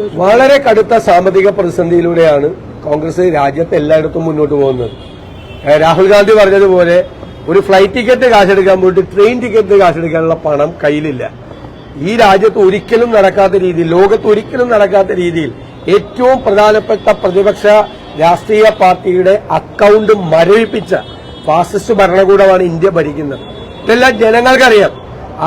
വളരെ കടുത്ത സാമ്പത്തിക പ്രതിസന്ധിയിലൂടെയാണ് കോൺഗ്രസ് രാജ്യത്ത് എല്ലായിടത്തും മുന്നോട്ട് പോകുന്നത്. രാഹുൽ ഗാന്ധി പറഞ്ഞതുപോലെ ഒരു ഫ്ലൈറ്റ് ടിക്കറ്റ് കാശെടുക്കാൻ പോയിട്ട് ട്രെയിൻ ടിക്കറ്റ് കാശെടുക്കാനുള്ള പണം കയ്യിലില്ല. ഈ രാജ്യത്ത് ഒരിക്കലും നടക്കാത്ത രീതിയിൽ ലോകത്ത് ഒരിക്കലും നടക്കാത്ത രീതിയിൽ ഏറ്റവും പ്രധാനപ്പെട്ട പ്രതിപക്ഷ രാഷ്ട്രീയ പാർട്ടിയുടെ അക്കൗണ്ട് മരവിപ്പിച്ച ഫാസിസ്റ്റ് ഭരണകൂടമാണ് ഇന്ത്യ ഭരിക്കുന്നത്. ഇതെല്ലാം ജനങ്ങൾക്കറിയാം.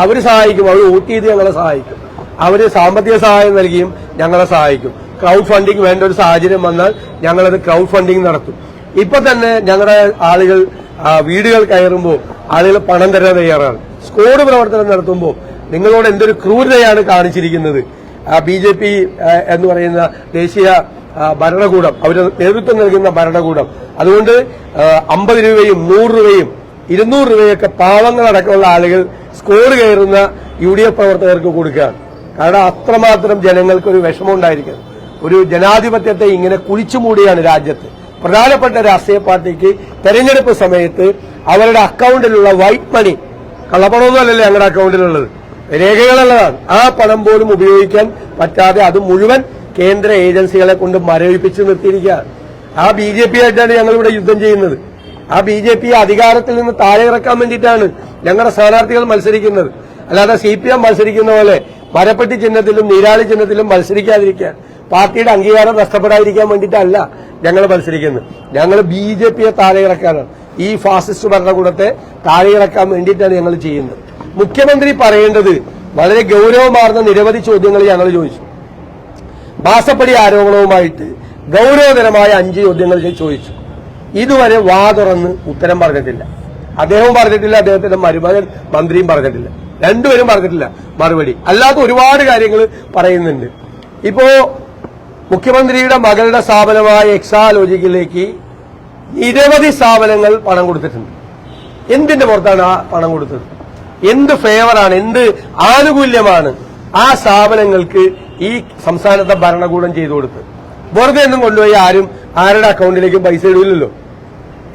അവർ സഹായിക്കും അവർ വോട്ട് ചെയ്ത് ഞങ്ങളെ സഹായിക്കും. അവർ സാമ്പത്തിക സഹായം നൽകിയും ഞങ്ങളെ സഹായിക്കും. ക്രൗഡ് ഫണ്ടിങ് വേണ്ട ഒരു സാഹചര്യം വന്നാൽ ഞങ്ങളത് ക്രൗഡ് ഫണ്ടിങ് നടത്തും. ഇപ്പൊ തന്നെ ഞങ്ങളുടെ ആളുകൾ വീടുകൾ കയറുമ്പോൾ ആളുകൾ പണം തരാൻ തയ്യാറാണ്. സ്കോഡ് പ്രവർത്തനം നടത്തുമ്പോൾ നിങ്ങളോട് എന്തൊരു ക്രൂരതയാണ് കാണിച്ചിരിക്കുന്നത്? ബി ജെ പി എന്ന് പറയുന്ന ദേശീയ ഭരണകൂടം അവർ നേതൃത്വം നൽകുന്ന ഭരണകൂടം. അതുകൊണ്ട് അമ്പത് രൂപയും നൂറ് രൂപയും ഇരുന്നൂറ് രൂപയൊക്കെ പാവങ്ങളടക്കമുള്ള ആളുകൾ സ്കോഡ് കയറുന്ന യു ഡി എഫ് പ്രവർത്തകർക്ക് കൊടുക്കുകയാണ്. കാരണം അത്രമാത്രം ജനങ്ങൾക്ക് ഒരു വിഷമം ഉണ്ടായിരിക്കുന്നത് ഒരു ജനാധിപത്യത്തെ ഇങ്ങനെ കുഴിച്ചു മൂടിയാണ് രാജ്യത്ത്. പ്രധാനപ്പെട്ട രാഷ്ട്രീയ പാർട്ടിക്ക് തെരഞ്ഞെടുപ്പ് സമയത്ത് അവരുടെ അക്കൗണ്ടിലുള്ള വൈറ്റ് മണി കള്ളപ്പണമൊന്നുമല്ലല്ലേ ഞങ്ങളുടെ അക്കൗണ്ടിലുള്ളത് രേഖകളുള്ളതാണ്. ആ പണം പോലും ഉപയോഗിക്കാൻ പറ്റാതെ അത് മുഴുവൻ കേന്ദ്ര ഏജൻസികളെ കൊണ്ട് മരവിപ്പിച്ച് നിർത്തിയിരിക്കുകയാണ്. ആ ബി ജെ പി ആയിട്ടാണ് ഞങ്ങൾ ഇവിടെ യുദ്ധം ചെയ്യുന്നത്. ആ ബി ജെ പി അധികാരത്തിൽ നിന്ന് താഴെ ഇറക്കാൻ വേണ്ടിയിട്ടാണ് ഞങ്ങളുടെ സ്ഥാനാർത്ഥികൾ മത്സരിക്കുന്നത്. അല്ലാതെ സി പി എം മത്സരിക്കുന്ന പോലെ മരപ്പെട്ടി ചിഹ്നത്തിലും നീരാളി ചിഹ്നത്തിലും മത്സരിക്കാതിരിക്കാൻ പാർട്ടിയുടെ അംഗീകാരം നഷ്ടപ്പെടാതിരിക്കാൻ വേണ്ടിയിട്ടല്ല ഞങ്ങൾ മത്സരിക്കുന്നത്. ഞങ്ങൾ ബി ജെ പിയെ താഴെയിറക്കാനാണ് ഈ ഫാസിസ്റ്റ് ഭരണകൂടത്തെ താഴെയിറക്കാൻ വേണ്ടിയിട്ടാണ് ഞങ്ങൾ ചെയ്യുന്നത്. മുഖ്യമന്ത്രി പറയേണ്ടത് വളരെ ഗൗരവമാർന്ന നിരവധി ചോദ്യങ്ങൾ ഞങ്ങൾ ചോദിച്ചു. ബാസപ്പടി ആരോപണവുമായിട്ട് ഗൗരവതരമായ അഞ്ച് ചോദ്യങ്ങൾ ചോദിച്ചു. ഇതുവരെ വാ തുറന്ന് ഉത്തരം പറഞ്ഞിട്ടില്ല. അദ്ദേഹവും പറഞ്ഞിട്ടില്ല അദ്ദേഹത്തിന്റെ മരുമകൻ മന്ത്രിയും പറഞ്ഞിട്ടില്ല. രണ്ടുപേരും പറഞ്ഞിട്ടില്ല മറുപടി. അല്ലാത്ത ഒരുപാട് കാര്യങ്ങൾ പറയുന്നുണ്ട്. ഇപ്പോ മുഖ്യമന്ത്രിയുടെ മകളുടെ സ്ഥാപനമായ എക്സാലോജിക്കിലേക്ക് നിരവധി സ്ഥാപനങ്ങൾ പണം കൊടുത്തിട്ടുണ്ട്. എന്തിന്റെ പുറത്താണ് ആ പണം കൊടുത്തത്? എന്ത് ഫേവറാണ് എന്ത് ആനുകൂല്യമാണ് ആ സ്ഥാപനങ്ങൾക്ക് ഈ സംസ്ഥാനത്തെ ഭരണകൂടം ചെയ്തു കൊടുത്തത്? വെറുതെ ഒന്നും കൊണ്ടുപോയി ആരും ആരുടെ അക്കൗണ്ടിലേക്കും പൈസ ഇടില്ലല്ലോ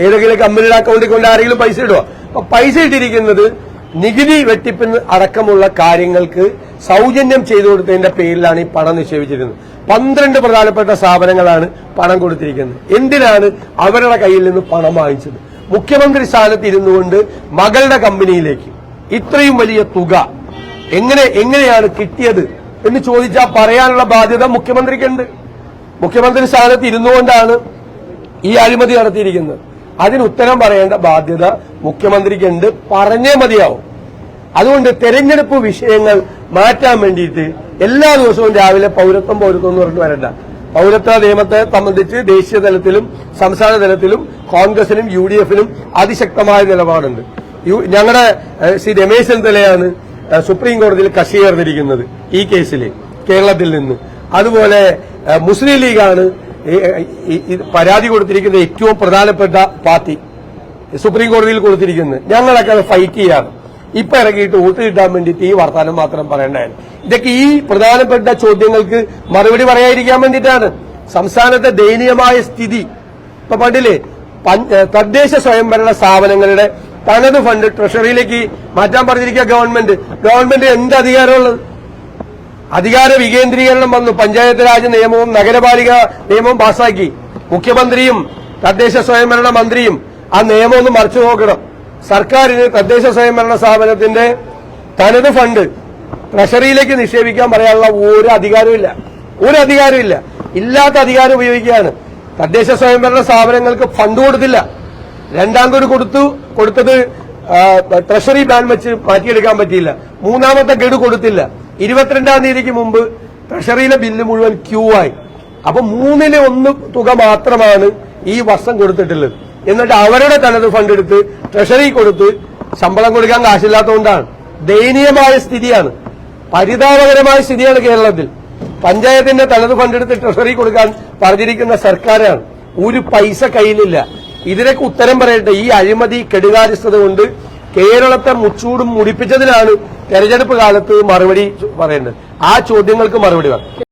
ഏതെങ്കിലും കമ്പനിയുടെ അക്കൗണ്ടിൽ കൊണ്ട് ആരെങ്കിലും പൈസ ഇടുക അപ്പൊ പൈസ ഇട്ടിരിക്കുന്നത് നികുതി വെട്ടിപ്പിന് അടക്കമുള്ള കാര്യങ്ങൾക്ക് സൗജന്യം ചെയ്തു കൊടുത്തതിന്റെ പേരിലാണ് ഈ പണം നിക്ഷേപിച്ചിരുന്നത് പന്ത്രണ്ട് പ്രധാനപ്പെട്ട സ്ഥാപനങ്ങളാണ് പണം കൊടുത്തിരിക്കുന്നത്. എന്തിനാണ് അവരുടെ കയ്യിൽ നിന്ന് പണം വാങ്ങിച്ചത്? മുഖ്യമന്ത്രി സ്ഥാനത്ത് ഇരുന്നു കൊണ്ട് മകളുടെ കമ്പനിയിലേക്ക് ഇത്രയും വലിയ തുക എങ്ങനെ എങ്ങനെയാണ് കിട്ടിയത് എന്ന് ചോദിച്ചാൽ പറയാനുള്ള ബാധ്യത മുഖ്യമന്ത്രിക്കുണ്ട്. മുഖ്യമന്ത്രി സ്ഥാനത്ത് ഇരുന്നുകൊണ്ടാണ് ഈ അഴിമതി നടത്തിയിരിക്കുന്നത്. അതിന് ഉത്തരം പറയേണ്ട ബാധ്യത മുഖ്യമന്ത്രിക്കുണ്ട്. പറഞ്ഞേ മതിയാവും. അതുകൊണ്ട് തെരഞ്ഞെടുപ്പ് വിഷയങ്ങൾ മാറ്റാൻ വേണ്ടിയിട്ട് എല്ലാ ദിവസവും രാവിലെ പൗരത്വം പൗരത്വം എന്ന് പറഞ്ഞിട്ട് വരണ്ട. പൗരത്വ നിയമത്തെ സംബന്ധിച്ച് ദേശീയ തലത്തിലും സംസ്ഥാന തലത്തിലും കോൺഗ്രസിനും യു ഡി എഫിനും അതിശക്തമായ നിലപാടുണ്ട് ഞങ്ങളുടെ ശ്രീ രമേശ് ചെന്നിത്തലയാണ് സുപ്രീം കോടതിയിൽ കക്ഷി ഈ കേസിൽ കേരളത്തിൽ നിന്ന്. അതുപോലെ മുസ്ലിം ലീഗാണ് പരാതി കൊടുത്തിരിക്കുന്ന ഏറ്റവും പ്രധാനപ്പെട്ട പാർട്ടി സുപ്രീം കോടതിയിൽ കൊടുത്തിരിക്കുന്നത് ഞങ്ങളൊക്കെ അത് ഫൈറ്റ് ചെയ്യാറ് ഇപ്പൊ ഇറങ്ങിയിട്ട് വോട്ട് കിട്ടാൻ വേണ്ടിയിട്ട് ഈ വർത്തമാനം മാത്രം പറയേണ്ടതാണ് ഇതൊക്കെ ഈ പ്രധാനപ്പെട്ട ചോദ്യങ്ങൾക്ക് മറുപടി പറയാതിരിക്കാൻ വേണ്ടിയിട്ടാണ്. സംസ്ഥാനത്തെ ദയനീയമായ സ്ഥിതി. ഇപ്പൊ പണ്ടില്ലേ തദ്ദേശ സ്വയംഭരണ സ്ഥാപനങ്ങളുടെ തനത് ഫണ്ട് ട്രഷറിയിലേക്ക് മാറ്റാൻ പറഞ്ഞിരിക്കുക ഗവൺമെന്റ് ഗവൺമെന്റ് എന്ത് അധികാരമുള്ളത്? അധികാര വികേന്ദ്രീകരണം വന്നു. പഞ്ചായത്ത് രാജ് നിയമവും നഗരപാലിക നിയമവും പാസാക്കി മുഖ്യമന്ത്രിയും തദ്ദേശ സ്വയംഭരണ മന്ത്രിയും ആ നിയമം ഒന്ന് മറിച്ചു നോക്കണം. സർക്കാരിന് തദ്ദേശ സ്വയംഭരണ സ്ഥാപനത്തിന്റെ തനത് ഫണ്ട് ട്രഷറിയിലേക്ക് നിക്ഷേപിക്കാൻ പറയാനുള്ള ഒരു അധികാരമില്ല ഒരു അധികാരമില്ല ഇല്ലാത്ത അധികാരം ഉപയോഗിക്കുകയാണ്. തദ്ദേശ സ്വയംഭരണ സ്ഥാപനങ്ങൾക്ക് ഫണ്ട് കൊടുത്തില്ല. രണ്ടാം ഗഡു കൊടുത്തു. കൊടുത്തത് ട്രഷറി ബാൻ വെച്ച് മാറ്റിയെടുക്കാൻ പറ്റിയില്ല. മൂന്നാമത്തെ ഗഡു കൊടുത്തില്ല. ഇരുപത്തിരണ്ടാം തീയതിക്ക് മുമ്പ് ട്രഷറിയിലെ ബില്ല് മുഴുവൻ ക്യൂ ആയി. അപ്പൊ മൂന്നിലെ ഒന്ന് തുക മാത്രമാണ് ഈ വർഷം കൊടുത്തിട്ടുള്ളത്. എന്നിട്ട് അവരുടെ തനത് ഫണ്ട് എടുത്ത് ട്രഷറി കൊടുത്ത് ശമ്പളം കൊടുക്കാൻ കാശില്ലാത്തതുകൊണ്ടാണ്. ദയനീയമായ സ്ഥിതിയാണ്. പരിതാപകരമായ സ്ഥിതിയാണ് കേരളത്തിൽ. പഞ്ചായത്തിന്റെ തനത് ഫണ്ട് എടുത്ത് ട്രഷറി കൊടുക്കാൻ പറഞ്ഞിരിക്കുന്ന സർക്കാരാണ്. ഒരു പൈസ കയ്യിലില്ല. ഇതിനൊക്കെ ഉത്തരം പറയട്ടെ ഈ അഴിമതി കെടുകാര്യസ്ഥത കൊണ്ട് കേരളത്തെ മുച്ചൂടും മുടിപ്പിച്ചതിനാണ് തെരഞ്ഞെടുപ്പ് കാലത്ത് മറുപടി പറയുന്നത്. ആ ചോദ്യങ്ങൾക്ക് മറുപടി വേണം